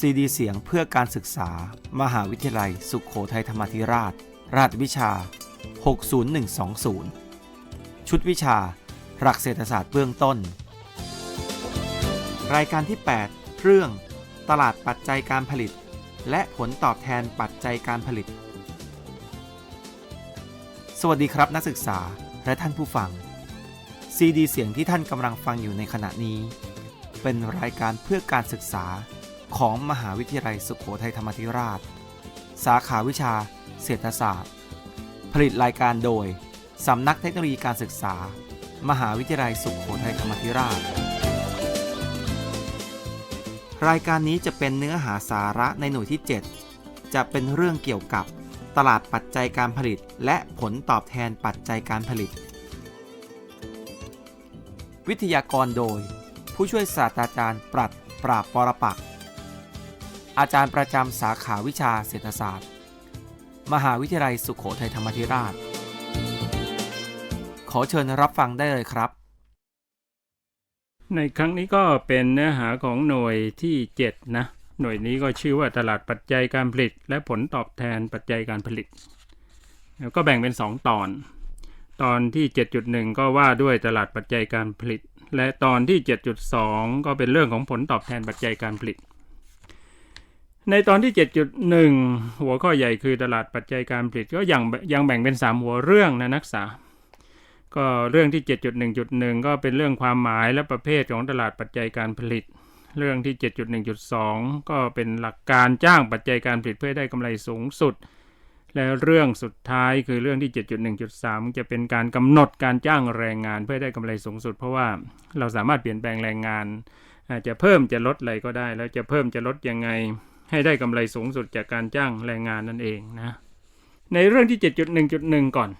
ซีดีเสียงเพื่อการศึกษา มหาวิทยาลัย สุขโขทัยธรรมาธิราช ราชวิชา 60120 ชุดวิชา หลักเศรษฐศาสตร์เบื้องต้น รายการที่ 8 เรื่อง ตลาดปัจจัยการผลิต และผลตอบแทนปัจจัยการผลิต สวัสดีครับนักศึกษาและท่านผู้ฟัง ซีดีเสียงที่ท่านกำลังฟังอยู่ในขณะนี้ เป็นรายการเพื่อการศึกษา ของมหาวิทยาลัยสุขโขทัยธรรมธิราช สาขาวิชา เศรษฐศาสตร์ ผลิตรายการโดย สำนักเทคโนโลยีการศึกษา มหาวิทยาลัยสุขโขทัยธรรมธิราช รายการนี้จะเป็นเนื้อหาสาระในหน่วยที่ 7 จะเป็นเรื่องเกี่ยวกับตลาดปัจจัยการผลิต และผลตอบแทนปัจจัยการผลิต วิทยากรโดย ผู้ช่วยศาสตราจารย์ปรัดปราบปรปักษ อาจารย์ประจำสาขาวิชาเศรษฐศาสตร์ มหาวิทยาลัยสุขโขทัยธรรมธิราช ขอเชิญรับฟังได้เลยครับ ในครั้งนี้ก็เป็นเนื้อหาของหน่วยที่ 7 นะ หน่วยนี้ก็ชื่อว่าตลาดปัจจัยการผลิต และผลตอบแทนปัจจัยการผลิต แล้วก็แบ่งเป็น 2 ตอน ตอนที่ 7.1 ก็ว่าด้วยตลาดปัจจัยการผลิต และตอนที่ 7.2 ก็เป็นเรื่องของผลตอบแทนปัจจัยการผลิต ในตอนที่ 7.1 หัวข้อใหญ่คือตลาดปัจจัยการผลิตก็ยังยังแบ่งเป็น 3 หัวเรื่องนะนักศึกษา ก็เรื่องที่ 7.1.1 ก็เป็นเรื่องความหมายและประเภทของตลาดปัจจัยการผลิต เรื่องที่ 7.1.2 ก็เป็นหลักการจ้างปัจจัยการผลิตเพื่อได้กำไรสูงสุด และเรื่องสุดท้ายคือเรื่องที่ 7.1.3 จะเป็นการกำหนดการจ้างแรงงานเพื่อได้กำไรสูงสุด เพราะว่าเราสามารถเปลี่ยนแปลงแรงงานอาจจะเพิ่มจะลดอะไรก็ได้ แล้วจะเพิ่มจะลดยังไง ให้ได้กำไรสูงสุดจากการจ้างแรงงานนั่นเองนะ ในเรื่องที่ 7.1.1 ก่อน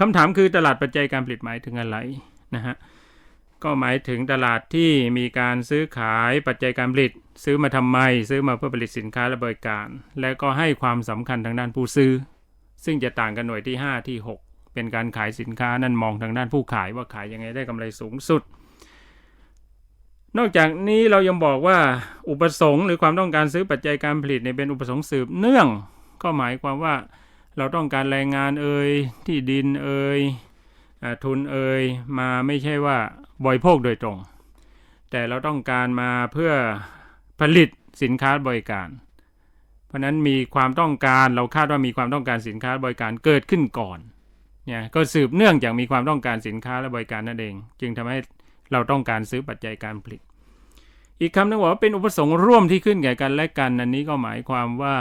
คำถามคือตลาดปัจจัยการผลิตหมายถึงอะไรนะฮะก็หมายถึงตลาดที่มีการซื้อขายปัจจัยการผลิต ซื้อมาทำไม ซื้อมาเพื่อผลิตสินค้าและบริการ และก็ให้ความสำคัญทางด้านผู้ซื้อ ซึ่งจะต่างกันหน่วยที่ 5 ที่ 6 เป็นการขายสินค้านั่นมองทางด้านผู้ขายว่าขายยังไงได้กำไรสูงสุด นอกจากนี้เรายังบอกว่าอุปสงค์หรือความต้องการซื้อปัจจัยการผลิตเนี่ยเป็นอุปสงค์สืบเนื่อง ก็หมายความว่าเราต้องการแรงงานเอ่ยที่ดินเอ่ยอทุนเอ่ยมาไม่ใช่ว่าบริโภคโดยตรง แต่เราต้องการมาเพื่อผลิตสินค้าบริการ เพราะนั้นมีความต้องการเราคาดว่ามีความต้องการสินค้าบริการเกิดขึ้นก่อนเนี่ยก็สืบเนื่องจากมีความต้องการสินค้าและบริการนั่นเอง จึงทำให้ เราต้องการซื้อปัจจัยการผลิต อีกคำหนึงบอกว่าเป็นอุปสงค์ร่วมที่ขึ้นแก่กันและกัน อันนี้ก็หมายความว่า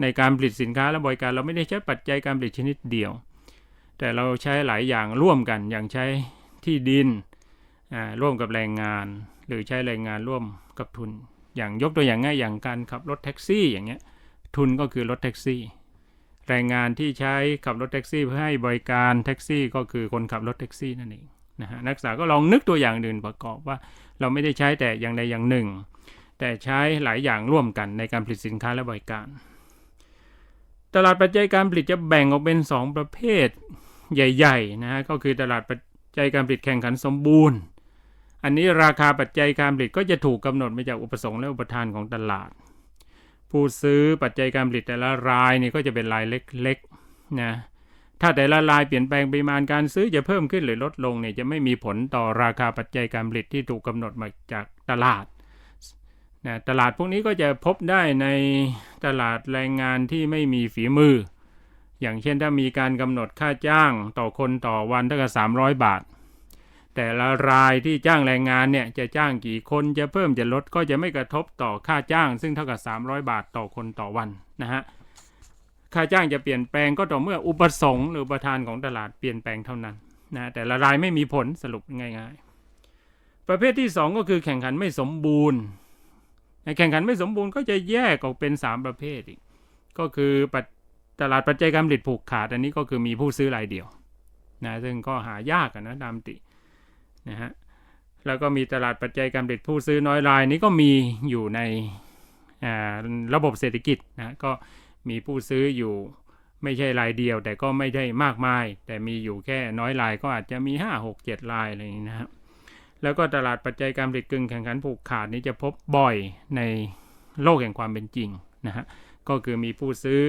ในการผลิตสินค้าและบริการ เราไม่ได้ใช้ปัจจัยการผลิตชนิดเดียว แต่เราใช้หลายอย่างร่วมกัน อย่างใช้ที่ดินร่วมกับแรงงาน หรือใช้แรงงานร่วมกับทุน อย่างยกตัวอย่างง่ายอย่างการขับรถแท็กซี่อย่างเงี้ยทุนก็คือรถแท็กซี่ แรงงานที่ใช้ขับรถแท็กซี่เพื่อให้บริการแท็กซี่ก็คือคนขับรถแท็กซี่นั่นเอง นะฮะนักศึกษาก็ลองนึกตัวอย่างอื่นประกอบว่า เราไม่ได้ใช้แต่อย่างใดอย่างหนึ่ง แต่ใช้หลายอย่างร่วมกันในการผลิตสินค้าและบริการ ตลาดปัจจัยการผลิตจะแบ่งออกเป็น 2 ประเภทใหญ่ๆนะฮะก็คือตลาดปัจจัยการผลิตแข่งขันสมบูรณ์ อันนี้ราคาปัจจัยการผลิตก็จะถูกกำหนดมาจากอุปสงค์และอุปทานของตลาด ผู้ซื้อปัจจัยการผลิตแต่ละรายนี่ก็จะเป็นรายเล็กๆนะ ถ้าแต่ละรายเปลี่ยนแปลงปริมาณการซื้อจะเพิ่มขึ้นหรือลดลงเนี่ยจะไม่มีผลต่อราคาปัจจัยการผลิตที่ถูกกำหนดมาจากตลาดนะตลาดพวกนี้ก็จะพบได้ในตลาดแรงงานที่ไม่มีฝีมือ อย่างเช่นถ้ามีการกำหนดค่าจ้างต่อคนต่อวันเท่ากับ300 บาท แต่ละรายที่จ้างแรงงานเนี่ยจะจ้างกี่คนจะเพิ่มจะลดก็จะไม่กระทบต่อค่าจ้าง ซึ่งเท่ากับ 300 บาทต่อคนต่อวันนะฮะ ค่าจ้างจะเปลี่ยนแปลงก็ต่อเมื่ออุปสงค์หรืออุปทานของตลาดเปลี่ยนแปลงเท่านั้นนะแต่ละรายไม่มีผลสรุปง่ายๆ ประเภทที่ 2 ก็คือแข่งขันไม่สมบูรณ์ในแข่งขันไม่สมบูรณ์ก็จะแยกออกเป็น 3 ประเภทอีกก็คือตลาดปัจจัยการผลิตผูกขาดอันนี้ก็คือมีผู้ซื้อรายเดียวนะซึ่งก็หายากนะตามตินะฮะแล้วก็มีตลาดปัจจัยการผลิตผู้ซื้อน้อยรายนี้ก็มีอยู่ในระบบเศรษฐกิจนะก็ มีผู้ซื้ออยู่ไม่ใช่รายเดียว แต่ก็ไม่ได้มากมาย แต่มีอยู่แค่น้อยรายก็อาจจะมี 5 6 7รายอะไรอย่างนี้นะครับแล้วก็ตลาดปัจจัยการผลิตกึ่งแข่งขันผูกขาดนี้จะพบบ่อยในโลกแห่งความเป็นจริงนะฮะก็คือมีผู้ซื้อ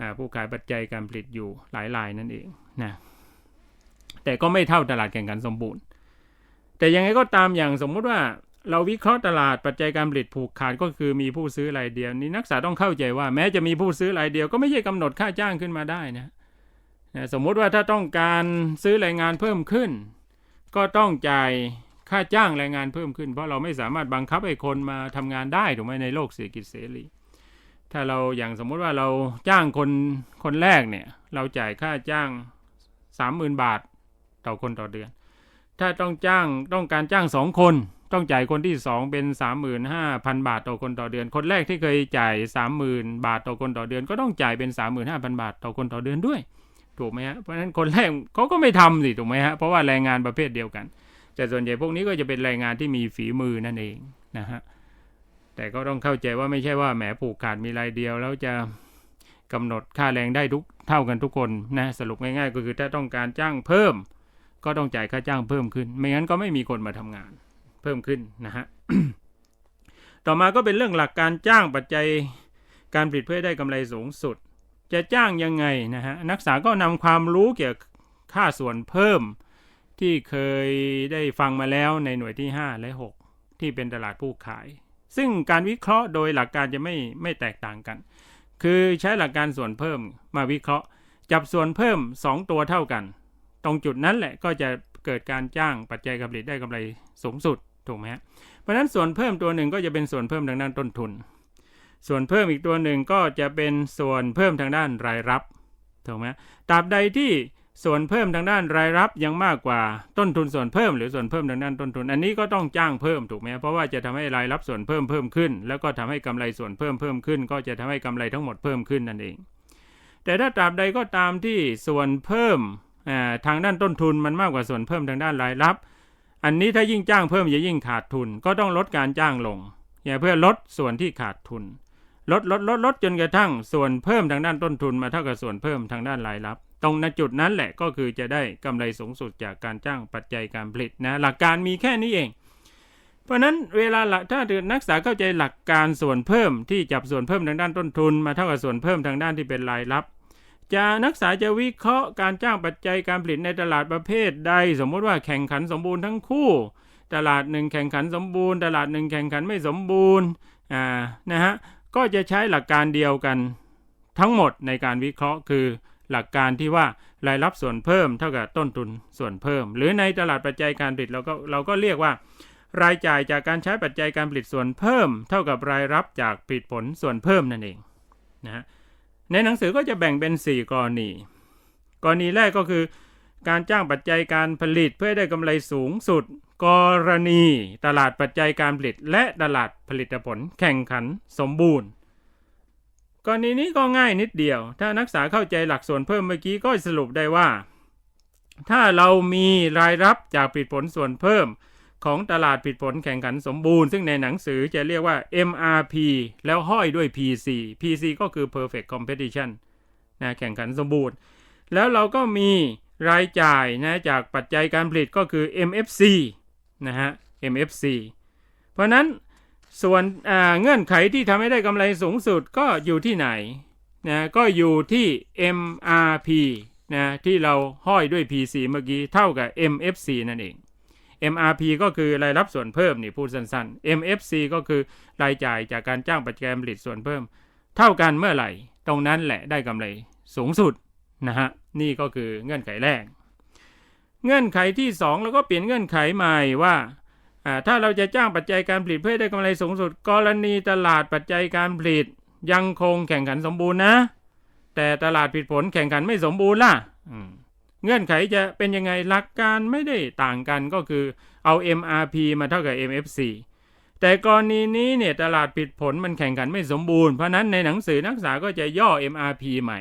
อผู้ขายปัจจัยการผลิตอยู่หลายรายนั่นเองนะแต่ก็ไม่เท่าตลาดแข่งขันสมบูรณ์ แต่ยังไงก็ตามอย่างสมมุติว่า เราวิเคราะห์ตลาดปัจจัยการผลิตผูกขาดก็คือมีผู้ซื้อรายเดียว นี่นักศึกษาต้องเข้าใจว่า แม้จะมีผู้ซื้อรายเดียวก็ไม่ใช่กำหนดค่าจ้างขึ้นมาได้นะนะสมมุติว่าถ้าต้องการซื้อแรงงานเพิ่มขึ้น ก็ต้องจ่ายค่าจ้างแรงงานเพิ่มขึ้น เพราะเราไม่สามารถบังคับให้คนมาทำงานได้ถูกไหมในโลกเศรษฐกิจเสรีถ้าเราอย่างสมมุติว่าเราจ้างคนคนแรกเนี่ย เราจ่ายค่าจ้างสามหมื่นบาทต่อคนต่อเดือน ถ้าต้องจ้างต้องการจ้างสองคน ต้องจ่ายคนที่สองเป็นสามหมื่นห้าพันบาทต่อคนต่อเดือน คนแรกที่เคยจ่ายสามหมื่นบาทต่อคนต่อเดือน ก็ต้องจ่ายเป็นสามหมื่นห้าพันบาทต่อคนต่อเดือนด้วย ถูกไหมฮะเพราะฉะนั้นคนแรกเขาก็ไม่ทำสิถูกไหมฮะเพราะว่าแรงงานประเภทเดียวกัน แต่ส่วนใหญ่พวกนี้ก็จะเป็นแรงงานที่มีฝีมือนั่นเองนะฮะแต่ก็ต้องเข้าใจว่าไม่ใช่ว่าแหมผูกขาดมีรายเดียว แล้วจะกำหนดค่าแรงได้ทุกเท่ากันทุกคนนะสรุปง่ายๆ ก็คือถ้าต้องการจ้างเพิ่ม ก็ต้องจ่ายค่าจ้างเพิ่มขึ้น ไม่งั้นก็ไม่มีคนมาทำงาน เพิ่มขึ้นนะฮะต่อมาก็เป็นเรื่องหลักการจ้างปัจจัยการผลิตเพื่อได้กำไรสูงสุด จะจ้างยังไงนะฮะนักศึกษาก็นำความรู้เกี่ยวกับค่าส่วนเพิ่มที่เคยได้ฟังมาแล้วในหน่วยที่ 5 และ 6 ที่เป็นตลาดผู้ขาย ซึ่งการวิเคราะห์โดยหลักการจะไม่ไม่แตกต่างกัน คือใช้หลักการส่วนเพิ่มมาวิเคราะห์ จับส่วนเพิ่ม 2 ตัวเท่ากัน ตรงจุดนั้นแหละก็จะ เกิดการจ้างปัจจัยการผลิตได้กำไรสูงสุดถูกไหมฮะเพราะฉะนั้นส่วนเพิ่มตัวหนึ่งก็จะเป็นส่วนเพิ่มทางด้านต้นทุน ส่วนเพิ่มอีกตัวหนึ่งก็จะเป็นส่วนเพิ่มทางด้านรายรับถูกไหมตราบใดที่ส่วนเพิ่มทางด้านรายรับยังมากกว่าต้นทุนส่วนเพิ่มหรือส่วนเพิ่มทางด้านต้นทุน อันนี้ก็ต้องจ้างเพิ่มถูกไหมเพราะว่าจะทำให้รายรับส่วนเพิ่มเพิ่มขึ้น แล้วก็ทำให้กำไรส่วนเพิ่มเพิ่มขึ้น ก็จะทำให้กำไรทั้งหมดเพิ่มขึ้นนั่นเอง แต่ถ้าตราบใดก็ตามที่ส่วนเพิ่ม ทางด้านต้นทุนมันมากกว่าส่วนเพิ่มทางด้านรายรับ อันนี้ถ้ายิ่งจ้างเพิ่มจะยิ่งขาดทุน ก็ต้องลดการจ้างลงอย่าเพื่อลดส่วนที่ขาดทุน ลดลดลดลดจนกระทั่งส่วนเพิ่มทางด้านต้นทุนมาเท่ากับส่วนเพิ่มทางด้านรายรับ ตรงณจุดนั้นแหละก็คือจะได้กำไรสูงสุดจากการจ้างปัจจัยการผลิตนะหลักการมีแค่นี้เอง เพราะนั้นเวลาถ้านักศึกษาเข้าใจหลักการส่วนเพิ่มที่จับส่วนเพิ่มทางด้านต้นทุน มาเท่ากับส่วนเพิ่มทางด้านที่เป็นรายรับ จะนักศึกษาจะวิเคราะห์การจ้างปัจจัยการผลิตในตลาดประเภทใด สมมติว่าแข่งขันสมบูรณ์ทั้งคู่ ตลาดหนึ่งแข่งขันสมบูรณ์ ตลาดหนึ่งแข่งขันไม่สมบูรณ์อ่านะฮะก็จะใช้หลักการเดียวกันทั้งหมดในการวิเคราะห์คือ หลักการที่ว่ารายรับส่วนเพิ่มเท่ากับต้นทุนส่วนเพิ่ม หรือในตลาดปัจจัยการผลิตเราก็เราก็เรียกว่า รายจ่ายจากการใช้ปัจจัยการผลิตส่วนเพิ่ม เท่ากับรายรับจากผลิตผลส่วนเพิ่มนั่นเองนะฮะ ในหนังสือก็จะแบ่งเป็น 4 กรณี กรณีแรกก็คือ การจ้างปัจจัยการผลิตเพื่อได้กำไรสูงสุด กรณีตลาดปัจจัยการผลิต และตลาดผลิตผลแข่งขันสมบูรณ์กรณีนี้ก็ง่ายนิดเดียว ถ้านักศึกษาเข้าใจหลักส่วนเพิ่มเมื่อกี้ก็สรุปได้ว่า ถ้าเรามีรายรับจากผลิตผลส่วนเพิ่ม ของตลาดผลิตผลแข่งขันสมบูรณ์ ซึ่งในหนังสือจะเรียกว่า MRP แล้วห้อยด้วย PC PC ก็คือ perfect competition นะแข่งขันสมบูรณ์ แล้วเราก็มีรายจ่ายนะจากปัจจัยการผลิตก็คือ MFC นะฮะ MFC เพราะนั้นส่วนเงื่อนไขที่ทำให้ได้กำไรสูงสุดก็อยู่ที่ไหนนะก็อยู่ที่ MRP นะที่เราห้อยด้วย PC เมื่อกี้เท่ากับ MFC นั่นเอง MRP ก็คือรายรับส่วนเพิ่มนี่พูดสั้นๆ MFC ก็คือรายจ่ายจากการจ้างปัจจัยผลิตส่วนเพิ่ม เท่ากันเมื่อไหร่ ตรงนั้นแหละได้กำไรสูงสุดนะฮะนี่ก็คือเงื่อนไขแรก เงื่อนไขที่2เราก็เปลี่ยนเงื่อนไขใหม่ว่าถ้าเราจะจ้างปัจจัยการผลิตเพื่อได้กำไรสูงสุด กรณีตลาดปัจจัยการผลิตยังคงแข่งขันสมบูรณ์นะ แต่ตลาดผลิตผลแข่งขันไม่สมบูรณ์ล่ะ เงื่อนไขจะเป็นยังไงหลักการไม่ได้ต่างกันก็คือเอา MRP มาเท่ากับ MFC แต่กรณีนี้เนี่ยตลาดผลิตผลมันแข่งขันไม่สมบูรณ์ เพราะนั้นในหนังสือนักศึกษาก็จะย่อ MRP ใหม่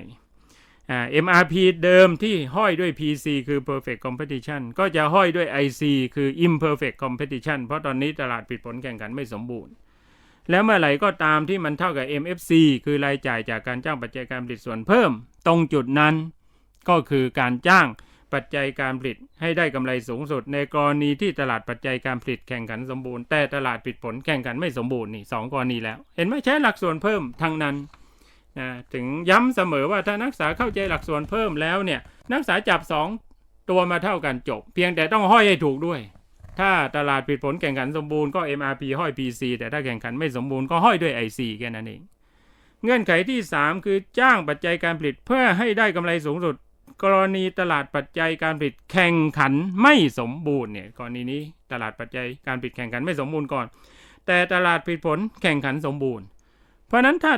MRP เดิมที่ห้อยด้วย PC คือ perfect competition ก็จะห้อยด้วย IC คือ imperfect competition เพราะตอนนี้ตลาดผลิตผลแข่งขันไม่สมบูรณ์ แล้วเมื่อไหร่ก็ตามที่มันเท่ากับ MFC คือรายจ่ายจากการจ้างปัจจัยการผลิตส่วนเพิ่ม ตรงจุดนั้น ก็คือการจ้างปัจจัยการผลิตให้ได้กำไรสูงสุด ในกรณีที่ตลาดปัจจัยการผลิตแข่งขันสมบูรณ์แต่ตลาดผลิตผลแข่งขันไม่สมบูรณ์นี่สองกรณีแล้ว เห็นไหมใช้หลักส่วนเพิ่มทั้งนั้นนะถึงย้ำเสมอว่าถ้านักศึกษาเข้าใจหลักส่วนเพิ่มแล้วเนี่ยนักศึกษาจับสองตัวมาเท่ากันจบ เพียงแต่ต้องห้อยให้ถูกด้วย ถ้าตลาดผลิตผลแข่งขันสมบูรณ์ก็ MRP ห้อย PC แต่ถ้าแข่งขันไม่สมบูรณ์ก็ห้อยด้วย IC แค่นั้นเองเงื่อนไขที่ 3 คือจ้างปัจจัยการผลิตเพื่อให้ได้กำไรสูงสุด กรณีตลาดปัจจัยการผลิตแข่งขันไม่สมบูรณ์เนี่ยกรณีนี้ตลาดปัจจัยการผลิตแข่งขันไม่สมบูรณ์ก่อน แต่ตลาดผลิตผลแข่งขันสมบูรณ์ เพราะนั้นถ้า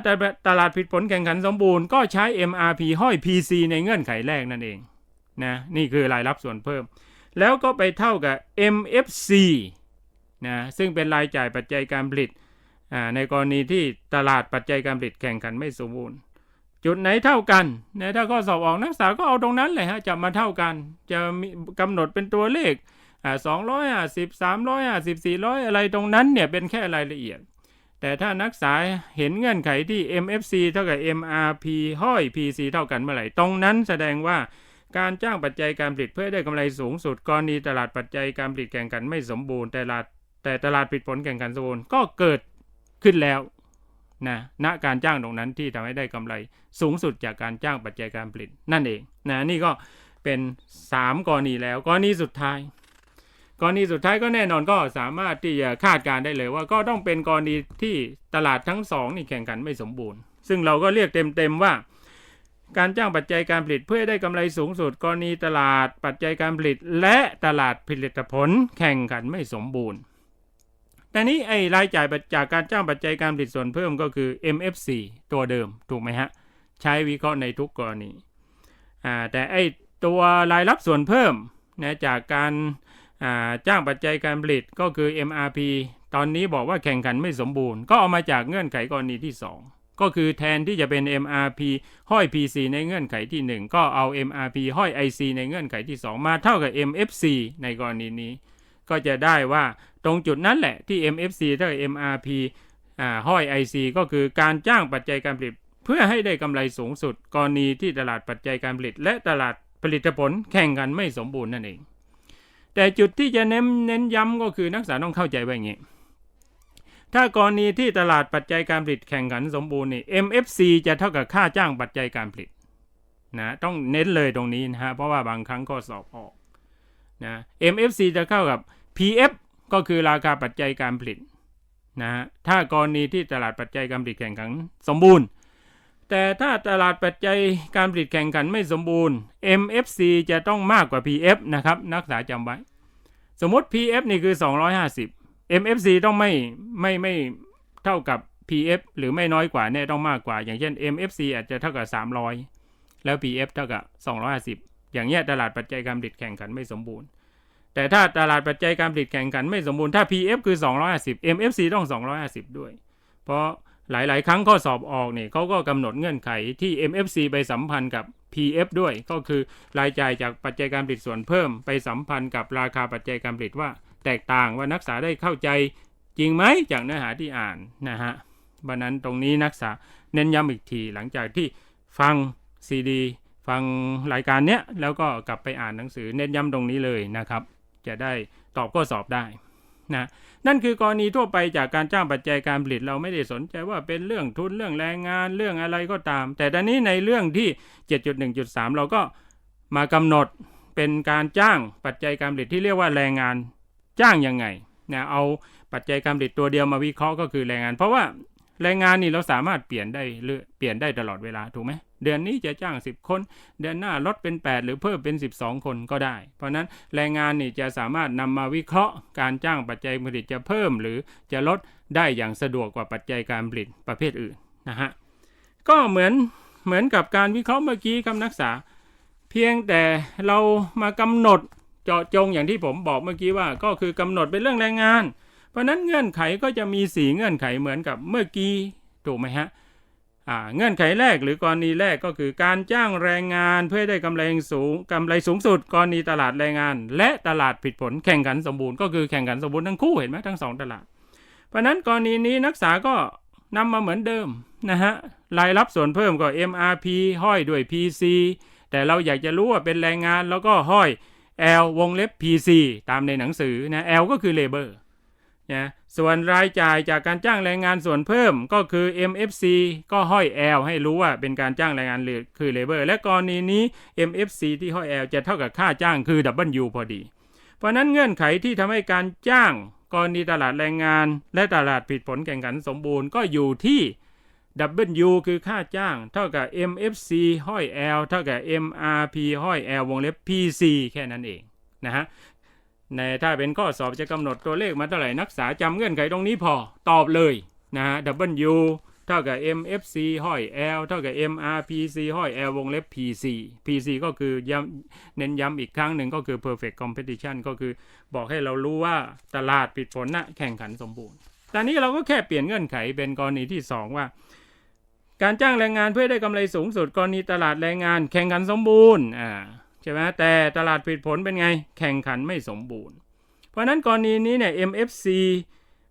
ตลาดผลิตผลแข่งขันสมบูรณ์ก็ใช้ MRP ห้อย PC ในเงื่อนไขแรกนั่นเองนะนี่คือรายรับส่วนเพิ่ม แล้วก็ไปเท่ากับ MFC นะซึ่งเป็นรายจ่ายปัจจัยการผลิตอ่าในกรณีที่ตลาดปัจจัยการผลิตแข่งขันไม่สมบูรณ์ จุดไหนเท่ากันนะถ้าข้อสอบออกนักศึกษาก็เอาตรงนั้นเลยฮะจับมาเท่ากัน จะมีกำหนดเป็นตัวเลขอ่าสองร้อยห้าสิบสามร้อยห้าสิบสี่ร้อยอะไรตรงนั้นเนี่ยเป็นแค่รายละเอียด แต่ถ้านักศึกษาเห็นเงื่อนไขที่ MFC เท่ากับ MRP ห้อย PC เท่ากันเมื่อไหร่ตรงนั้นแสดงว่าการจ้างปัจจัยการผลิตเพื่อได้กำไรสูงสุดกรณีตลาดปัจจัยการผลิตแข่งขันไม่สมบูรณ์แต่ตลาดแต่ตลาดผลิตผลแข่งขันสมบูรณ์ก็เกิดขึ้นแล้ว นะณการจ้างตรงนั้นที่ทำให้ได้กำไรสูงสุดจากการจ้างปัจจัยการผลิตนั่นเองนะนี่ก็เป็น 3กรณีแล้วกรณีสุดท้ายกรณีสุดท้ายก็แน่นอนก็สามารถที่จะคาดการได้เลยว่าก็ต้องเป็นกรณีที่ตลาดทั้งสองนี่แข่งขันไม่สมบูรณ์ ซึ่งเราก็เรียกเต็มๆว่า การจ้างปัจจัยการผลิตเพื่อได้กำไรสูงสุดกรณีตลาดปัจจัยการผลิต และตลาดผลิตผลแข่งขันไม่สมบูรณ์ แต่นี้ไอ้รายจ่ายจากการจ้างปัจจัยการผลิตส่วนเพิ่มก็คือ MFC ตัวเดิมถูกไหมฮะ ใช้วิเคราะห์ในทุกกรณีอ่าแต่ไอ้ตัวรายรับส่วนเพิ่มนะจากการอ่าจ้างปัจจัยการผลิตก็คือ MRP ตอนนี้บอกว่าแข่งขันไม่สมบูรณ์ ก็เอามาจากเงื่อนไขกรณีที่ 2ก็คือแทนที่จะเป็น MRP ห้อย PC ในเงื่อนไขที่ 1 ก็เอา MRP ห้อย IC ในเงื่อนไขที่ 2 มาเท่ากับ MFC ในกรณีนี้ ก็จะได้ว่าตรงจุดนั้นแหละที่ MFC เท่ากับ MRP อ่าห้อย IC ก็คือการจ้างปัจจัยการผลิต เพื่อให้ได้กำไรสูงสุด กรณีที่ตลาดปัจจัยการผลิต และตลาดผลิตผลแข่งกันไม่สมบูรณ์นั่นเอง แต่จุดที่จะเน้นเน้นย้ำก็คือนักศึกษาต้องเข้าใจไว้อย่างนี้ถ้ากรณีที่ตลาดปัจจัยการผลิตแข่งขันสมบูรณ์นี่ MFC จะเท่ากับค่าจ้างปัจจัยการผลิตนะต้องเน้นเลยตรงนี้นะฮะเพราะว่าบางครั้งก็สอบออกนะ MFC จะเข้ากับ PF ก็คือราคาปัจจัยการผลิตนะฮะถ้ากรณีที่ตลาดปัจจัยการผลิตแข่งขันสมบูรณ์ แต่ถ้าตลาดปัจจัยการผลิตแข่งขันไม่สมบูรณ์ MFC จะต้องมากกว่า PF นะครับ นักศึกษาจำไว้ สมมติ PF นี่คือ 250 MFC ต้องไม่ไม่ไม่เท่ากับ PF หรือไม่น้อยกว่าแน่ต้องมากกว่า อย่างเช่น MFC อาจจะเท่ากับ 300 แล้ว PF เท่ากับ 250 อย่างเงี้ยตลาดปัจจัยการผลิตแข่งขันไม่สมบูรณ์ แต่ถ้าตลาดปัจจัยการผลิตแข่งขันไม่สมบูรณ์ถ้า PF คือ 250 MFC ต้อง 250 ด้วย เพราะหลาย ๆ ครั้งข้อสอบออกเนี่ยเขาก็กำหนดเงื่อนไขที่ MFC ไปสัมพันธ์กับ PF ด้วย ก็คือรายจ่ายจากปัจจัยการผลิตส่วนเพิ่ม ไปสัมพันธ์กับราคาปัจจัยการผลิตว่า แตกต่างว่านักศึกษาได้เข้าใจจริงไหมจากเนื้อหาที่อ่านนะฮะวันนั้นตรงนี้นักศึกษาเน้นย้ำอีกทีหลังจากที่ฟังซีดีฟังรายการเนี้ยแล้วก็กลับไปอ่านหนังสือเน้นย้ำตรงนี้เลยนะครับ จะได้ตอบข้อสอบได้นะนั่นคือกรณีทั่วไปจากการจ้างปัจจัยการผลิตเราไม่ได้สนใจว่าเป็นเรื่องทุนเรื่องแรงงานเรื่องอะไรก็ตาม แต่ตอนนี้ในเรื่องที่ 7.1.3 เราก็มากำหนดเป็นการจ้างปัจจัยการผลิตที่เรียกว่าแรงงานจ้างยังไงนะเอาปัจจัยการผลิตตัวเดียวมาวิเคราะห์ก็คือแรงงาน เพราะว่า แรงงานนี่เราสามารถเปลี่ยนได้เรื่อเปลี่ยนได้ตลอดเวลาถูกไหมเดือนนี้จะจ้าง 10 คน เดือนหน้าลดเป็น 8 หรือเพิ่มเป็น 12 คนก็ได้ เพราะนั้นแรงงานนี่จะสามารถนำมาวิเคราะห์ การจ้างปัจจัยผลิตจะเพิ่ม หรือจะลดได้อย่างสะดวกกว่าปัจจัยการผลิตประเภทอื่นนะฮะก็เหมือนเหมือนกับการวิเคราะห์เมื่อกี้คำนักษา เพียงแต่เรามากำหนดเจาะจงอย่างที่ผมบอกเมื่อกี้ว่า ก็คือกำหนดเป็นเรื่องแรงงาน เพราะนั้นเงื่อนไขก็จะมีสีเงื่อนไขเหมือนกับเมื่อกี้ถูกไหมฮะเงื่อนไขแรกหรือกรณีแรกก็คือการจ้างแรงงานเพื่อได้กำไรสูงกำไรสูงสุดกรณีตลาดแรงงาน และตลาดผิดผลแข่งขันสมบูรณ์ก็คือแข่งขันสมบูรณ์ทั้งคู่เห็นไหมทั้งสองตลาด เพราะนั้นกรณีนี้นักศึกษาก็นำมาเหมือนเดิมนะฮะรายรับส่วนเพิ่มก็ MRP ห้อยด้วย PC แต่เราอยากจะรู้ว่าเป็นแรงงานแล้วก็ห้อย L วงเล็บ PC ตามในหนังสือนะ L ก็คือ labor นะส่วนรายจ่ายจากการจ้างแรงงานส่วนเพิ่มก็คือ MFC ก็ห้อย L ให้รู้ว่าเป็นการจ้างแรงงานหรือคือ labor และกรณีนี้ MFC ที่ห้อย L จะเท่ากับค่าจ้างคือ W พอดี เพราะนั้นเงื่อนไขที่ทำให้การจ้างกรณีตลาดแรงงาน และตลาดผิดผลแข่งขันสมบูรณ์ก็อยู่ที่ W คือค่าจ้าง เท่ากับ MFC ห้อย L เท่ากับ MRP ห้อย L วงเล็บ PC แค่นั้นเองนะฮะ ในถ้าเป็นข้อสอบจะกำหนดตัวเลขมาเท่าไหร่นักศึกษาจำเงื่อนไขตรงนี้พอตอบเลยนะฮะ W เท่ากับ MFC ห้อย L เท่ากับ MRPC ห้อย L วงเล็บ PC PC ก็คือย้ำเน้นย้ำอีกครั้งหนึ่งก็คือ perfect competition ก็คือบอกให้เรารู้ว่าตลาดผิดผลนะแข่งขันสมบูรณ์ ตอนนี้เราก็แค่เปลี่ยนเงื่อนไขเป็นกรณีที่ 2 ว่า การจ้างแรงงานเพื่อได้กำไรสูงสุดกรณีตลาดแรงงานแข่งขันสมบูรณ์อ่า ใช่ไหมแต่ตลาดผิดผลเป็นไง แข่งขันไม่สมบูรณ์ เพราะนั้นกรณีนี้เนี่ย MFC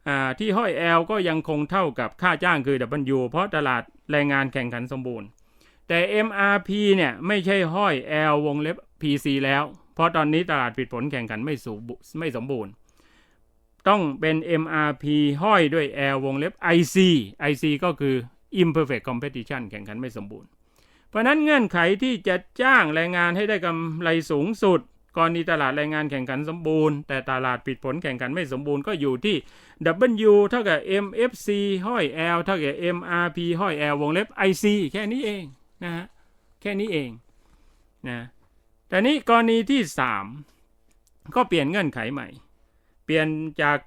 อ่าที่ห้อย L ก็ยังคงเท่ากับค่าจ้างคือ W เพราะตลาดแรงงานแข่งขันสมบูรณ์ แต่ MRP เนี่ยไม่ใช่ห้อย L วงเล็บ PC แล้ว เพราะตอนนี้ตลาดผิดผลแข่งขันไม่สูบไม่สมบูรณ์ ต้องเป็น MRP ห้อยด้วย L วงเล็บ IC IC ก็คือ imperfect competition แข่งขันไม่สมบูรณ์ เพราะนั้นเงื่อนไขที่จะจ้างแรงงานให้ได้กำไรสูงสุดกรณีตลาดแรงงานแข่งขันสมบูรณ์ แต่ตลาดผิดผลแข่งขันไม่สมบูรณ์ก็อยู่ที่ W เท่ากับ MFC ห้อย L เท่ากับ MRP ห้อย L วงเล็บ IC แค่นี้เองนะฮะแค่นี้เองนะแต่นี้กรณีที่ 3 ก็เปลี่ยนเงื่อนไขใหม่ เปลี่ยนจาก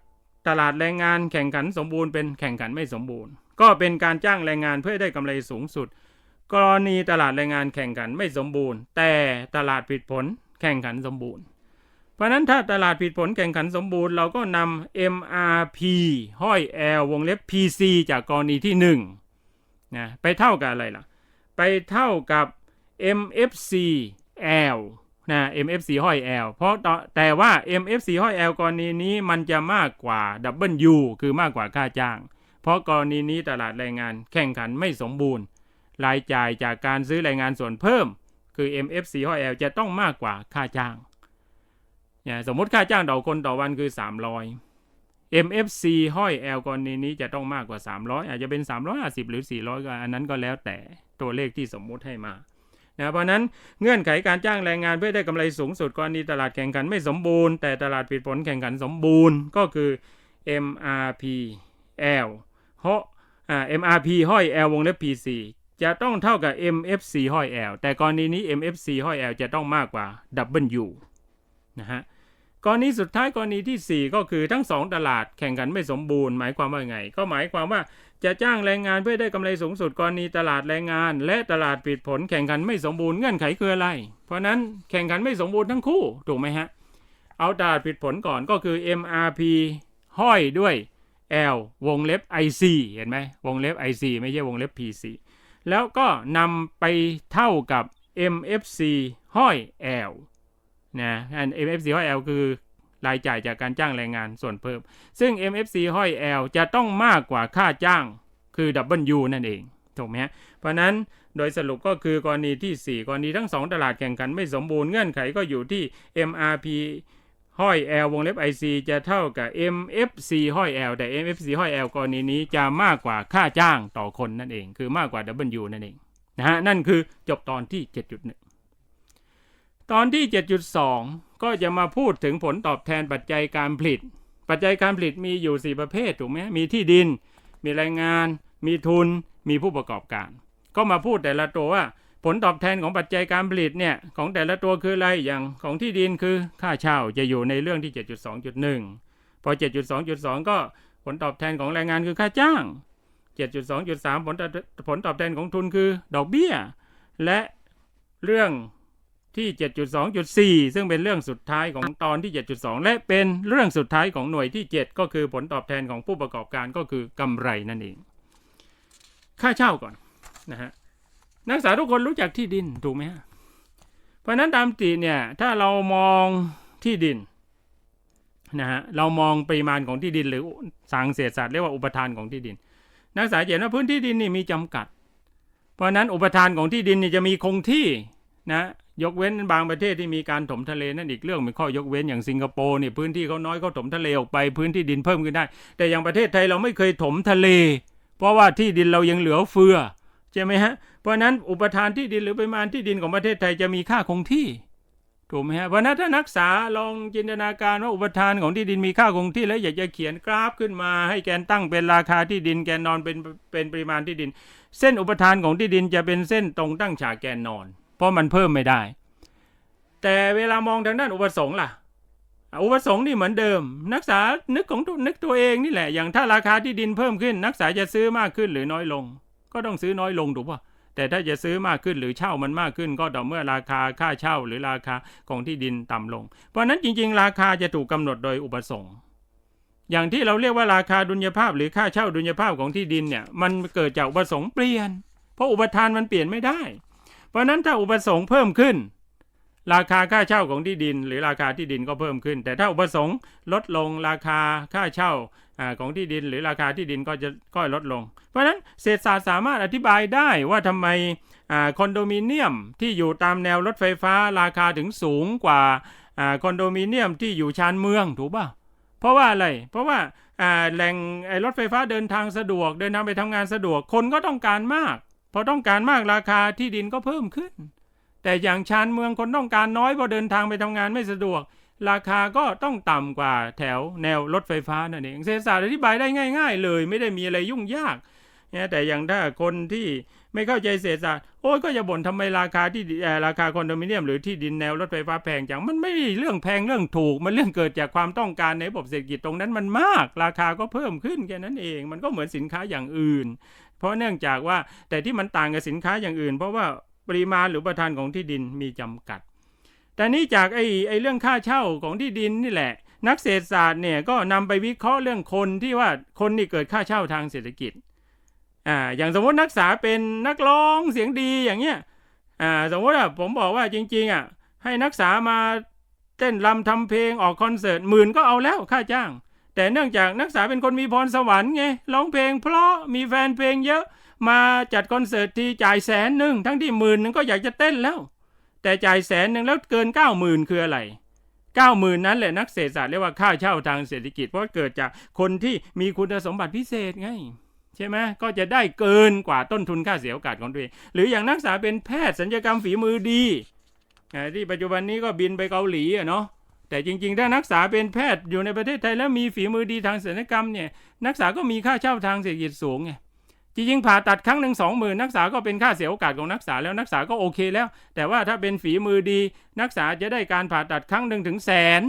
ตลาดแรงงานแข่งขันสมบูรณ์เป็นแข่งขันไม่สมบูรณ์ ก็เป็นการจ้างแรงงานเพื่อได้กำไรสูงสุด กรณีตลาดแรงงานแข่งขันไม่สมบูรณ์ แต่ตลาดผิดผลแข่งขันสมบูรณ์ เพราะนั้นถ้าตลาดผิดผลแข่งขันสมบูรณ์ เราก็นำ MRP ห้อย L วงเล็บ PC จากกรณีที่1นะไปเท่ากับอะไรล่ะ ไปเท่ากับ MFC L นะ MFC ห้อย L เพราะแต่ว่า MFC ห้อย L กรณีนี้มันจะมากกว่า W คือมากกว่าค่าจ้าง เพราะกรณีนี้ตลาดแรงงานแข่งขันไม่สมบูรณ์ รายจ่ายจากการซื้อแรงงานส่วนเพิ่ม คือ MFC ห้อย L จะต้องมากกว่าค่าจ้างเนี่ยสมมติค่าจ้างต่อคนต่อวันคือ 300 MFC ห้อย L กรณีนี้จะต้องมากกว่า 300 อาจจะเป็น 350 หรือ 400ก็อันนั้นก็แล้วแต่ตัวเลขที่สมมุติให้มานะเพราะนั้นเงื่อนไขการจ้างแรงงานเพื่อได้กำไรสูงสุดกรณีตลาดแข่งขันไม่สมบูรณ์ แต่ตลาดผิดผลแข่งขันสมบูรณ์ก็คือ MRP L เพราะอ่า MRP ห้อย L วงเล็บ PC จะต้องเท่ากับ MFC ห้อย L แต่กรณีนี้ MFC ห้อย L จะต้องมากกว่า W นะฮะกรณีสุดท้ายกรณีที่ 4 ก็คือทั้ง 2 ตลาดแข่งขันไม่สมบูรณ์ หมายความว่าไง ก็หมายความว่าจะจ้างแรงงานเพื่อได้กำไรสูงสุดกรณีตลาดแรงงาน และตลาดผิดผลแข่งขันไม่สมบูรณ์เงื่อนไขคืออะไร เพราะนั้นแข่งขันไม่สมบูรณ์ทั้งคู่ถูกไหมฮะเอาตลาดผิดผลก่อนก็คือ MRP ห้อยด้วย L วงเล็บ IC เห็นไหมวงเล็บ IC ไม่ใช่วงเล็บ PC แล้วก็นำไปเท่ากับ MFC ห้อย L นะอัน MFC ห้อย L คือรายจ่ายจากการจ้างแรงงานส่วนเพิ่ม ซึ่ง MFC ห้อย L จะต้องมากกว่าค่าจ้างคือ W นั่นเอง ถูกไหมฮะ เพราะนั้นโดยสรุปก็คือกรณีที่ 4 กรณีทั้ง 2 ตลาดแข่งขันไม่สมบูรณ์เงื่อนไขก็อยู่ที่ MRP ห้อย L วงเล็บ IC จะเท่ากับ MFC ห้อย L แต่ MFC ห้อย L กรณีนี้จะมากกว่าค่าจ้างต่อคนนั่นเอง คือมากกว่า W นั่นเองนะฮะนั่นคือจบตอนที่ 7.1 ตอนที่ 7.2 ก็จะมาพูดถึงผลตอบแทนปัจจัยการผลิต ปัจจัยการผลิตมีอยู่ 4 ประเภทถูกไหมมีที่ดิน มีแรงงาน มีทุน มีผู้ประกอบการ ก็มาพูดแต่ละตัวว่า ผลตอบแทนของปัจจัยการผลิตเนี่ยของแต่ละตัวคืออะไรอย่างของที่ดินคือค่าเช่าจะอยู่ในเรื่องที่ 7.2.1 พอ 7.2.2 ก็ผลตอบแทนของแรงงานคือค่าจ้าง 7.2.3 ผลตอบผลตอบแทนของทุนคือดอกเบี้ย และเรื่องที่ 7.2.4 ซึ่งเป็นเรื่องสุดท้ายของตอนที่ 7.2 และเป็นเรื่องสุดท้ายของหน่วยที่ 7 ก็คือผลตอบแทนของผู้ประกอบการก็คือกำไรนั่นเอง ค่าเช่าก่อนนะฮะ นักศึกษาทุกคนรู้จักที่ดินถูกไหมฮะเพราะนั้นตามติเนี่ยถ้าเรามองที่ดินนะฮะเรามองปริมาณของที่ดินหรือสางเศษศาสตร์เรียกว่าอุปทานของที่ดิน นักศึกษาเห็นว่าพื้นที่ดินนี่มีจำกัด เพราะฉะนั้นอุปทานของที่ดินนี่จะมีคงที่นะยกเว้นบางประเทศที่มีการถมทะเลนั่นอีกเรื่องเป็นข้อยกเว้นอย่างสิงคโปร์เนี่ยพื้นที่เขาน้อยเขาถมทะเลออกไปพื้นที่ดินเพิ่มขึ้นได้ แต่อย่างประเทศไทยเราไม่เคยถมทะเล เพราะว่าที่ดินเรายังเหลือเฟือ ใช่ไหมฮะ เพราะนั้นอุปทานที่ดินหรือปริมาณที่ดินของประเทศไทยจะมีค่าคงที่ถูกไหมฮะเพราะฉะนั้นถ้านักศึกษาลองจินตนาการว่าอุปทานของที่ดินมีค่าคงที่แล้วอยากจะเขียนกราฟขึ้นมา ให้แกนตั้งเป็นราคาที่ดิน แกนนอนเป็นเป็นปริมาณที่ดิน เส้นอุปทานของที่ดินจะเป็นเส้นตรงตั้งฉากแกนนอน เพราะมันเพิ่มไม่ได้ แต่เวลามองทางด้านอุปสงค์ล่ะอุปสงค์นี่เหมือนเดิม นักศึกษานึกของตัวนึกตัวเองนี่แหละอย่างถ้าราคาที่ดินเพิ่มขึ้น นักศึกษาจะซื้อมากขึ้นหรือน้อยลง ก็ต้องซื้อน้อยลงถูกป่ะแต่ถ้าจะซื้อมากขึ้นหรือเช่ามันมากขึ้นก็ต่อเมื่อราคาค่าเช่าหรือราคาของที่ดินต่ำลง เพราะนั้นจริง ๆ ราคาจะถูกกำหนดโดยอุปสงค์อย่างที่เราเรียกว่าราคาดุลยภาพหรือค่าเช่าดุลยภาพของที่ดินเนี่ยมันเกิดจากอุปสงค์เปลี่ยน เพราะอุปทานมันเปลี่ยนไม่ได้ เพราะฉะนั้นถ้าอุปสงค์เพิ่มขึ้น ราคาค่าเช่าของที่ดิน หรือราคาที่ดินก็เพิ่มขึ้น แต่ถ้าอุปสงค์ลดลงราคาค่าเช่าของที่ดิน หรือราคาที่ดินก็จะก็ลดลง เพราะฉะนั้นเศรษฐศาสตร์สามารถอธิบายได้ว่าทำไมคอนโดมิเนียมที่อยู่ตามแนวรถไฟฟ้าราคาถึงสูงกว่าคอนโดมิเนียมที่อยู่ชานเมืองถูกป่ะเพราะว่าอะไร เพราะว่าแหล่งรถไฟฟ้าเดินทางสะดวกเดินทางไปทำงานสะดวกคนก็ต้องการมากพอต้องการมากราคาที่ดินก็เพิ่มขึ้น แต่อย่างชานเมืองคนต้องการน้อยพอเดินทางไปทำงานไม่สะดวก ราคาก็ต้องต่ำกว่าแถวแนวรถไฟฟ้านั่นเองเศรษฐศาสตร์อธิบายได้ง่าย ๆ เลย ไม่ได้มีอะไรยุ่งยากเนี่ยแต่อย่างถ้าคนที่ไม่เข้าใจเศรษฐศาสตร์โอ้ยก็อย่าบ่นทำไมราคาที่ราคาคอนโดมิเนียมหรือที่ดินแนวรถไฟฟ้าแพงจังมันไม่เรื่องแพงเรื่องถูก มันเรื่องเกิดจากความต้องการในระบบเศรษฐกิจตรงนั้นมันมาก ราคาก็เพิ่มขึ้นแค่นั้นเอง มันก็เหมือนสินค้าอย่างอื่น เพราะเนื่องจากว่าแต่ที่มันต่างกับสินค้าอย่างอื่น เพราะว่า ปริมาณหรือประทานของที่ดินมีจำกัด แต่นี่จากไอ้ไอ้เรื่องค่าเช่าของที่ดินนี่แหละ นักเศรษฐศาสตร์เนี่ยก็นำไปวิเคราะห์เรื่องคนที่ว่าคนนี่เกิดค่าเช่าทางเศรษฐกิจอ่าอย่างสมมตินักศึกษาเป็นนักร้องเสียงดีอย่างเงี้ยอ่าสมมติว่าผมบอกว่าจริงๆอะให้นักศึกษามาเต้นรำทำเพลงออกคอนเสิร์ตหมื่นก็เอาแล้วค่าจ้าง แต่เนื่องจากนักศึกษาเป็นคนมีพรสวรรค์ไงร้องเพลงเพราะมีแฟนเพลงเยอะ มาจัดคอนเสิร์ตทีจ่ายแสนหนึ่งทั้งที่หมื่นหนึ่งก็อยากจะเต้นแล้ว แต่จ่ายแสนหนึ่งแล้วเกินเก้าหมื่นคืออะไรเก้าหมื่นนั้นแหละนักเศรษฐศาสตร์เรียกว่าค่าเช่าทางเศรษฐกิจ เพราะเกิดจากคนที่มีคุณสมบัติพิเศษไงใช่ไหมก็จะได้เกินกว่าต้นทุนค่าเสียโอกาสของตัวเองหรืออย่างนักศึกษาเป็นแพทย์สัญญกรรมฝีมือดีที่ปัจจุบันนี้ก็บินไปเกาหลีอะเนาะแต่จริง ๆ ถ้านักศึกษาเป็นแพทย์อยู่ในประเทศไทยแล้วมีฝีมือดีทางศัลยกรรมเนี่ยนักศึกษาก็มีค่าเช่าทางเศรษฐกิจสูงไง จริงๆผ่าตัดครั้งหนึ่งสองหมื่นนักศึกษาก็เป็นค่าเสียโอกาสของนักศึกษาแล้วนักศึกษาก็โอเคแล้ว แต่ว่าถ้าเป็นฝีมือดี นักศึกษาจะได้การผ่าตัดครั้งหนึ่งถึงแสน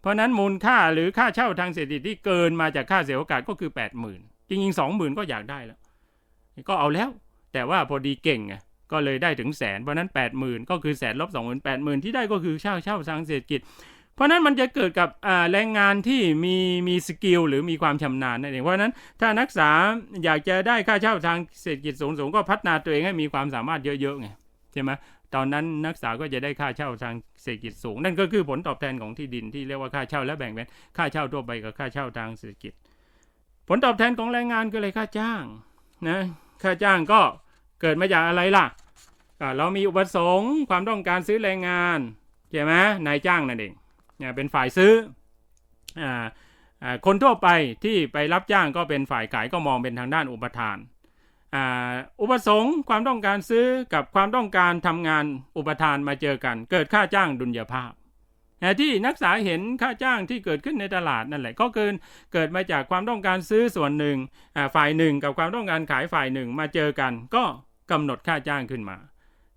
เพราะนั้นมูลค่าหรือค่าเช่าทางเศรษฐกิจที่เกินมาจากค่าเสียโอกาสก็คือแปดหมื่นจริงๆสองหมื่นก็อยากได้แล้วก็เอาแล้ว แต่ว่าพอดีเก่งไงก็เลยได้ถึงแสนเพราะนั้นแปดหมื่นก็คือแสนลบสองหมื่นแปดหมื่นที่ได้ก็คือเช่าเช่าทางเศรษฐกิจ เพราะนั้นมันจะเกิดกับแรงงานที่มีมีสกิลหรือมีความชำนาญนั่นเองเพราะนั้นถ้านักศึกษาอยากจะได้ค่าเช่าทางเศรษฐกิจสูงๆก็พัฒนาตัวเองให้มีความสามารถเยอะๆไงใช่ไหมตอนนั้นนักศึกษาก็จะได้ค่าเช่าทางเศรษฐกิจสูง นั่นก็คือผลตอบแทนของที่ดินที่เรียกว่าค่าเช่าและแบ่งเป็นค่าเช่าทั่วไปกับค่าเช่าทางเศรษฐกิจ ผลตอบแทนของแรงงานก็เลยค่าจ้างนะค่าจ้างก็เกิดมาจากอะไรล่ะเรามีอุปสงค์ความต้องการซื้อแรงงานใช่ไหมนายจ้างนั่นเอง เนี่ยเป็นฝ่ายซื้ออ่าอ่าคนทั่วไปที่ไปรับจ้างก็เป็นฝ่ายขายก็มองเป็นทางด้านอุปทานอ,อุปสงค์ความต้องการซื้อกับความต้องการทำงานอุปทานมาเจอกัน เกิดค่าจ้างดุลยภาพแต่ที่นักศึกษาเห็นค่าจ้างที่เกิดขึ้นในตลาดนั่นแหละก็เกินเกิดมาจากความต้องการซื้อส่วนหนึ่งฝ่ายหนึ่งกับความต้องการขายฝ่ายหนึ่งมาเจอกัน ก็กำหนดค่าจ้างขึ้นมา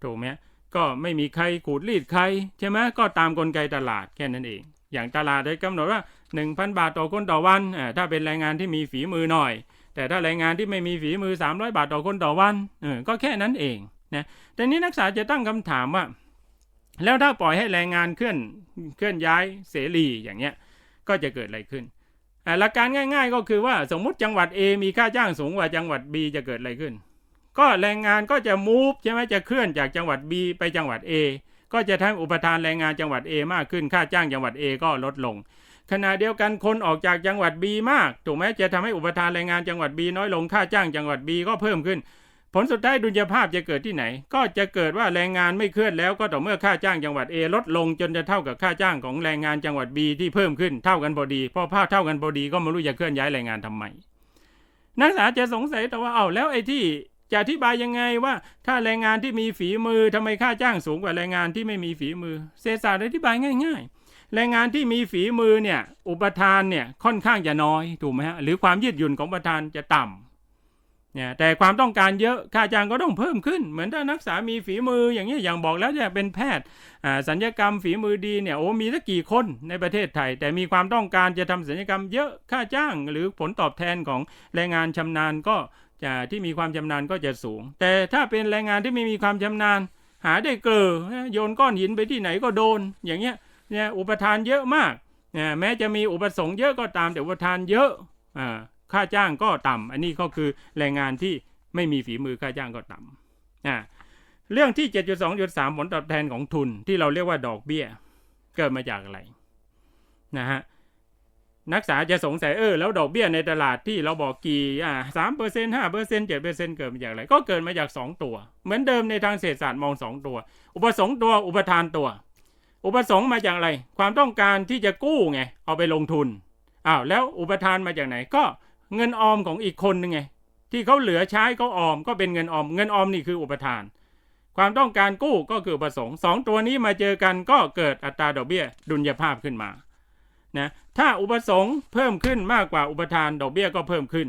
ถูกไหม ก็ไม่มีใครขูดรีดใครใช่ไหมก็ตามกลไกตลาดแค่นั้นเอง อย่างตลาดได้กำหนดว่า 1,000 บาทต่อคนต่อวันอ่าถ้าเป็นแรงงานที่มีฝีมือหน่อย แต่ถ้าแรงงานที่ไม่มีฝีมือ 300 บาทต่อคนต่อวันเออก็แค่นั้นเองนะแต่นี้นักศึกษาจะตั้งคำถามว่า แล้วถ้าปล่อยให้แรงงานเคลื่อนเคลื่อนย้ายเสรีอย่างเงี้ยก็จะเกิดอะไรขึ้นหลักการง่าย ๆ ก็คือว่าสมมุติจังหวัด A มีค่าจ้างสูงกว่าจังหวัด B จะเกิดอะไรขึ้น ก็แรงงานก็จะมูฟใช่ไหมจะเคลื่อนจากจังหวัด B ไปจังหวัด A ก็จะทำอุปทานแรงงานจังหวัด A มากขึ้นค่าจ้างจังหวัด A ก็ลดลง ขณะเดียวกันคนออกจากจังหวัด B มาก ถูกไหมจะทำให้อุปทานแรงงานจังหวัด B น้อยลงค่าจ้างจังหวัด B ก็เพิ่มขึ้น ผลสุดท้ายดุลยภาพจะเกิดที่ไหน ก็จะเกิดว่าแรงงานไม่เคลื่อนแล้วก็ต่อเมื่อค่าจ้างจังหวัด A ลดลงจนจะเท่ากับค่าจ้างของแรงงานจังหวัด B ที่เพิ่มขึ้นเท่ากันพอดีพอภาพเท่ากันพอดีก็ไม่รู้จะเคลื่อนย้ายแรงงานทำไมนักศึกษาจะสงสัยแต่ว่าเอาแล้วไอ้ที่ จะอธิบายยังไงว่า ถ้าแรงงานที่มีฝีมือทำไมค่าจ้างสูงกว่าแรงงานที่ไม่มีฝีมือ เศรษฐศาสตร์อธิบายง่าย ๆ แรงงานที่มีฝีมือเนี่ยอุปทานเนี่ยค่อนข้างจะน้อยถูกไหมฮะหรือความยืดหยุ่นของอุปทานจะต่ำเนี่ยแต่ความต้องการเยอะค่าจ้างก็ต้องเพิ่มขึ้น เหมือนถ้านักศึกษามีฝีมืออย่างนี้อย่างบอกแล้วจะเป็นแพทย์สัญญกรรมฝีมือดีเนี่ยโอ้มีสักกี่คนในประเทศไทย แต่มีความต้องการจะทำสัญญกรรมเยอะค่าจ้างหรือผลตอบแทนของแรงงานชำนาญก็ จะที่มีความชำนาญก็จะสูง แต่ถ้าเป็นแรงงานที่ไม่มีความชำนาญ หาได้เกลอโยนก้อนหินไปที่ไหนก็โดน อย่างเงี้ยเนี่ยอุปทานเยอะมากเนี่ยแม้จะมีอุปสงค์เยอะก็ตามแต่อุปทานเยอะอ่าค่าจ้างก็ต่ำอันนี้ก็คือแรงงานที่ไม่มีฝีมือค่าจ้างก็ต่ำอ่าเรื่องที่ 7.2.3 ผลตอบแทนของทุนที่เราเรียกว่าดอกเบี้ย เกิดมาจากอะไรนะฮะ นักศึกษาจะสงสัยเออแล้วดอกเบี้ยในตลาดที่เราบอกกี่อ่าสามเปอร์เซ็นต์ห้าเปอร์เซ็นต์เจ็ดเปอร์เซ็นต์เกิดมาจากอะไรก็เกิดมาจากสองตัว เหมือนเดิมในทางเศรษฐศาสตร์มองสองตัว อุปสงค์ตัวอุปทานตัว อุปสงค์มาจากอะไร ความต้องการที่จะกู้ไงเอาไปลงทุนอ้าวแล้วอุปทานมาจากไหนก็เงินออมของอีกคนนึงไงที่เขาเหลือใช้เขาออมก็เป็นเงินออม เงินออมนี่คืออุปทาน ความต้องการกู้ก็คืออุปสงค์สองตัวนี้มาเจอกันก็เกิดอัตราดอกเบี้ยดุลยภาพขึ้นมา นะถ้าอุปสงค์เพิ่มขึ้นมากกว่าอุปทานดอกเบี้ยก็เพิ่มขึ้น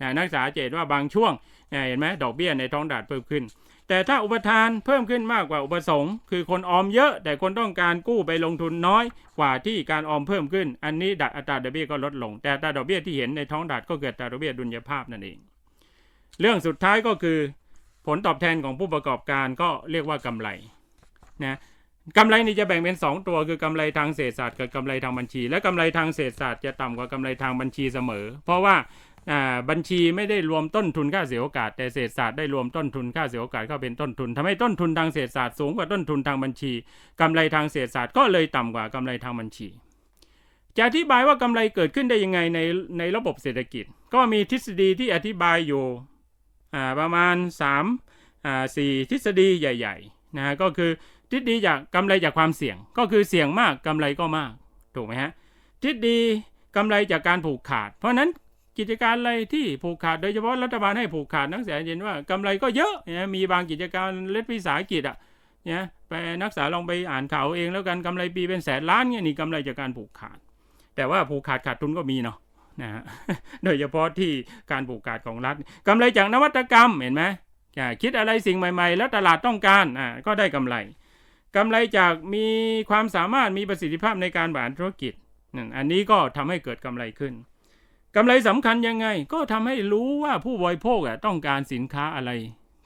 นะนักศึกษาจะเห็นว่าบางช่วงเนี่ยเห็นไหมดอกเบี้ยในท้องตลาดเพิ่มขึ้น แต่ถ้าอุปทานเพิ่มขึ้นมากกว่าอุปสงค์ คือคนออมเยอะแต่คนต้องการกู้ไปลงทุนน้อยกว่าที่การออมเพิ่มขึ้น อันนี้ดัอัตราดอกเบี้ยก็ลดลง แต่อัตราดอกเบี้ยที่เห็นในท้องตลาดก็เกิดอัตราดอกเบี้ยดุลยภาพนั่นเอง เรื่องสุดท้ายก็คือ ผลตอบแทนของผู้ประกอบการก็เรียกว่ากำไรนะ กำไรนี่จะแบ่งเป็น 2 ตัวคือกำไรทางเศรษฐศาสตร์กับกำไรทางบัญชี และกำไรทางเศรษฐศาสตร์จะต่ำกว่ากำไรทางบัญชีเสมอ เพราะว่าบัญชีไม่ได้รวมต้นทุนค่าเสียโอกาส แต่เศรษฐศาสตร์ได้รวมต้นทุนค่าเสียโอกาสเข้าเป็นต้นทุนทำให้ต้นทุนทางเศรษฐศาสตร์สูงกว่าต้นทุนทางบัญชีกำไรทางเศรษฐศาสตร์ก็เลยต่ำกว่ากำไรทางบัญชี จะอธิบายว่ากำไรเกิดขึ้นได้ยังไงในในระบบเศรษฐกิจ ก็มีทฤษฎีที่อธิบายอยู่ประมาณ3อ่าสี่ทฤษฎีใหญ่ๆนะฮะก็คือ ทฤษฎีจากกำไรจากความเสี่ยง ก็คือเสี่ยงมากกำไรก็มาก ถูกไหมฮะทฤษฎีกำไรจากการผูกขาด เพราะฉะนั้นกิจการอะไรที่ผูกขาดโดยเฉพาะรัฐบาลให้ผูกขาดนักศึกษาเห็นว่ากำไรก็เยอะนะมีบางกิจการเล็กวิสาหกิจอะเนี่ยไปนักศึกษาลองไปอ่านข่าวเองแล้วกันกำไรปีเป็นแสนล้านเนี่ยนี่กำไรจากการผูกขาด แต่ว่าผูกขาดขาดทุนก็มีเนาะนะฮะโดยเฉพาะที่การผูกขาดของรัฐกำไรจากนวัตกรรมเห็นไหมคิดอะไรสิ่งใหม่ ๆ แล้วตลาดต้องการอ่าก็ได้กำไร กำไรจากมีความสามารถมีประสิทธิภาพในการบริหารธุรกิจนั่นอันนี้ก็ทำให้เกิดกำไรขึ้นกำไรสำคัญยังไง ก็ทำให้รู้ว่าผู้บริโภคต้องการสินค้าอะไร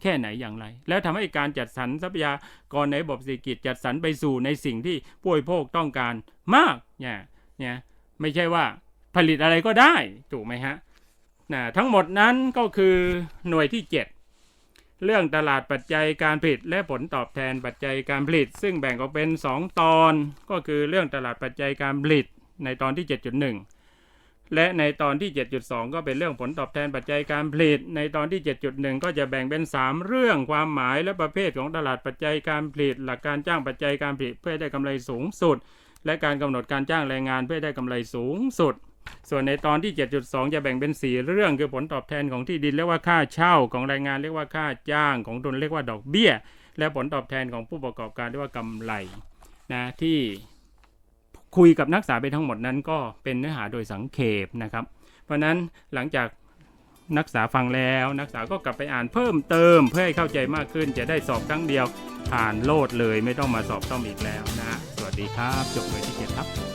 แค่ไหนอย่างไร แล้วทำให้การจัดสรรทรัพยากรในระบบเศรษฐกิจจัดสรรไปสู่ในสิ่งที่ผู้บริโภคต้องการมากเนี่ยเนี่ยไม่ใช่ว่าผลิตอะไรก็ได้ถูกไหมฮะนะทั้งหมดนั้นก็คือหน่วยที่ 7 เรื่องตลาดปัจจัยการผลิตและผลตอบแทนปัจจัยการผลิต ซึ่งแบ่งออกเป็น 2 ตอน ก็คือเรื่องตลาดปัจจัยการผลิตในตอนที่ 7.1 และในตอนที่ 7.2 ก็เป็นเรื่องผลตอบแทนปัจจัยการผลิต ในตอนที่ 7.1 ก็จะแบ่งเป็น 3 เรื่องความหมายและประเภทของตลาดปัจจัยการผลิต หลักการจ้างปัจจัยการผลิตเพื่อได้กำไรสูงสุด และการกำหนดการจ้างแรงงานเพื่อได้กำไรสูงสุด ส่วนในตอนที่ 7.2 จะแบ่งเป็น 4 เรื่องคือผลตอบแทนของที่ดินเรียกว่าค่าเช่าของแรงงานเรียกว่าค่าจ้างของทุนเรียกว่าดอกเบี้ย และผลตอบแทนของผู้ประกอบการเรียกว่ากำไรนะที่คุยกับนักศึกษาไปทั้งหมดนั้นก็เป็นเนื้อหาโดยสังเขปนะครับ เพราะนั้นหลังจากนักศึกษาฟังแล้วนักศึกษาก็กลับไปอ่านเพิ่มเติมเพื่อให้เข้าใจมากขึ้น จะได้สอบครั้งเดียวผ่านโลดเลยไม่ต้องมาสอบซ่อมอีกแล้วนะ สวัสดีครับ จบเลยที่เจ็ดครับ